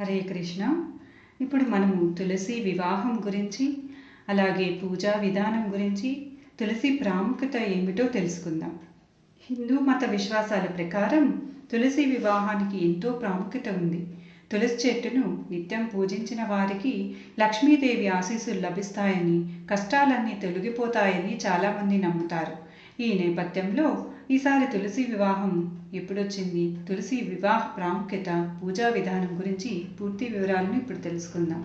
హరే కృష్ణ. ఇప్పుడు మనము తులసి వివాహం గురించి అలాగే పూజా విధానం గురించి తులసి ప్రాముఖ్యత ఏమిటో తెలుసుకుందాం. హిందూ మత విశ్వాసాల ప్రకారం తులసి వివాహానికి ఎంతో ప్రాముఖ్యత ఉంది. తులసి చెట్టును నిత్యం పూజించిన వారికి లక్ష్మీదేవి ఆశీస్సులు లభిస్తాయని కష్టాలన్నీ తొలగిపోతాయని చాలామంది నమ్ముతారు. ఈ నేపథ్యంలో ఈసారి తులసి వివాహం ఎప్పుడొచ్చింది? తులసి వివాహ ప్రాముఖ్యత పూజా విధానం గురించి పూర్తి వివరాలను ఇప్పుడు తెలుసుకుందాం.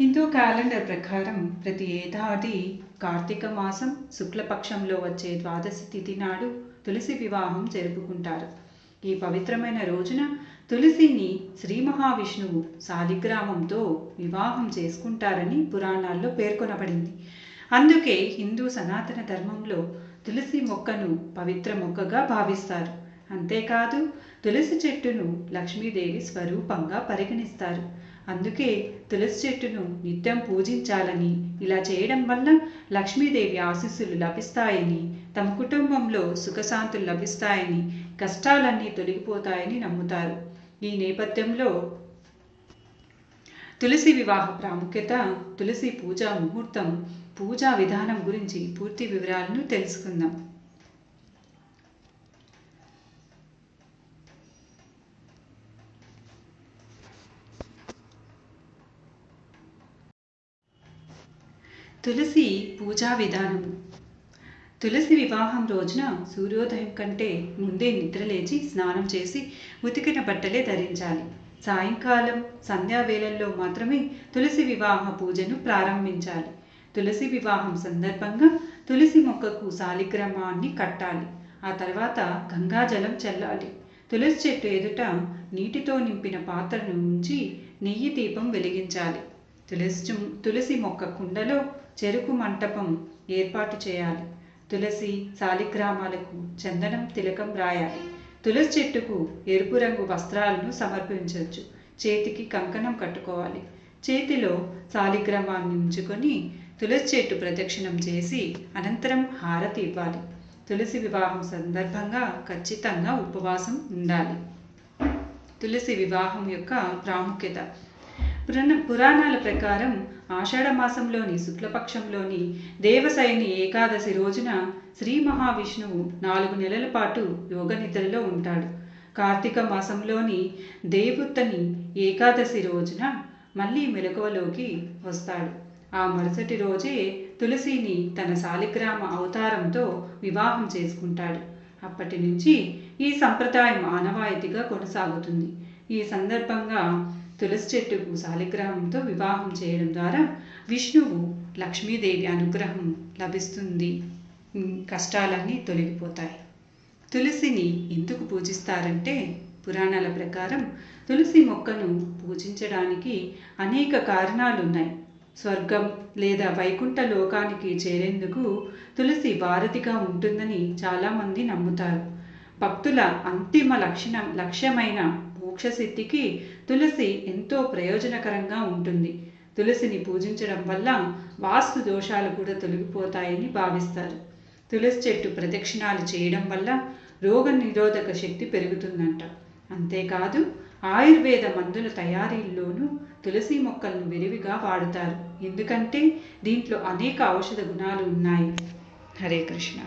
హిందూ క్యాలెండర్ ప్రకారం ప్రతి ఏడాది కార్తీక మాసం శుక్లపక్షంలో వచ్చే ద్వాదశి తిథి నాడు తులసి వివాహం జరుపుకుంటారు. ఈ పవిత్రమైన రోజున తులసిని శ్రీ మహావిష్ణువు శాలిగ్రామంతో వివాహం చేసుకుంటారని పురాణాల్లో పేర్కొనబడింది. అందుకే హిందూ సనాతన ధర్మంలో తులసి మొక్కను పవిత్ర మొక్కగా భావిస్తారు. అంతేకాదు తులసి చెట్టును లక్ష్మీదేవి స్వరూపంగా పరిగణిస్తారు. అందుకే తులసి చెట్టును నిత్యం పూజించాలని ఇలా చేయడం వల్ల లక్ష్మీదేవి ఆశీస్సులు లభిస్తాయని తమ కుటుంబంలో సుఖశాంతులు లభిస్తాయని కష్టాలన్నీ తొలగిపోతాయని నమ్ముతారు. ఈ నేపథ్యంలో తులసి వివాహ ప్రాముఖ్యత తులసి పూజా ముహూర్తం పూజా విధానం గురించి పూర్తి వివరాలను తెలుసుకుందాం. తులసి పూజా విధానం తులసి వివాహం రోజున సూర్యోదయం కంటే ముందే నిద్రలేచి స్నానం చేసి ఉతికిన బట్టలే ధరించాలి. సాయంకాలం సంధ్యావేళల్లో మాత్రమే తులసి వివాహ పూజను ప్రారంభించాలి. తులసి వివాహం సందర్భంగా తులసి మొక్కకు సాలిగ్రామాన్ని కట్టాలి. ఆ తర్వాత గంగాజలం చల్లాలి. తులసి చెట్టు ఎదుట నీటితో నింపిన పాత్రను ఉంచి నెయ్యి దీపం వెలిగించాలి. తులసి తులసి మొక్క కుండలో చెరుకు మంటపం ఏర్పాటు చేయాలి. తులసి సాలిగ్రామాలకు చందనం తిలకం రాయాలి. తులసి చెట్టుకు ఎరుపు రంగు వస్త్రాలను సమర్పించవచ్చు. చేతికి కంకణం కట్టుకోవాలి. చేతిలో శాలిగ్రామాన్ని ఉంచుకొని తులసి చెట్టు ప్రదక్షిణం చేసి అనంతరం హారతి ఇవ్వాలి. తులసి వివాహం సందర్భంగా ఖచ్చితంగా ఉపవాసం ఉండాలి. తులసి వివాహం యొక్క ప్రాముఖ్యత. పురాణ పురాణాల ప్రకారం ఆషాఢ మాసంలోని శుక్లపక్షంలోని దేవసైని ఏకాదశి రోజున శ్రీ మహావిష్ణువు నాలుగు నెలల పాటు యోగ నిద్రలో ఉంటాడు. కార్తీక మాసంలోని దేవుత్తని ఏకాదశి రోజున మళ్ళీ మెలకువలోకి వస్తాడు. ఆ మరుసటి రోజే తులసిని తన శాలిగ్రామ అవతారంతో వివాహం చేసుకుంటాడు. అప్పటి నుంచి ఈ సంప్రదాయం ఆనవాయితీగా కొనసాగుతుంది. ఈ సందర్భంగా తులసి చెట్టుకు శాలిగ్రామంతో వివాహం చేయడం ద్వారా విష్ణువు లక్ష్మీదేవి అనుగ్రహం లభిస్తుంది. కష్టాలన్నీ తొలగిపోతాయి. తులసిని ఎందుకు పూజిస్తారంటే పురాణాల ప్రకారం తులసి మొక్కను పూజించడానికి అనేక కారణాలు ఉన్నాయి స్వర్గం లేదా వైకుంఠ లోకానికి చేరేందుకు తులసి వారధిగా ఉంటుందని చాలామంది నమ్ముతారు. భక్తుల అంతిమ లక్షణం లక్ష్యమైన మోక్షసిద్ధికి తులసి ఎంతో ప్రయోజనకరంగా ఉంటుంది. తులసిని పూజించడం వల్ల వాస్తు దోషాలు కూడా తొలగిపోతాయని భావిస్తారు. తులసి చెట్టు ప్రదక్షిణాలు చేయడం వల్ల రోగ నిరోధక శక్తి పెరుగుతుందంట. అంతేకాదు ఆయుర్వేద మందుల తయారీల్లోనూ తులసి మొక్కలను విరివిగా వాడుతారు. ఎందుకంటే దీంట్లో అనేక ఔషధ గుణాలు ఉన్నాయి. హరే కృష్ణ.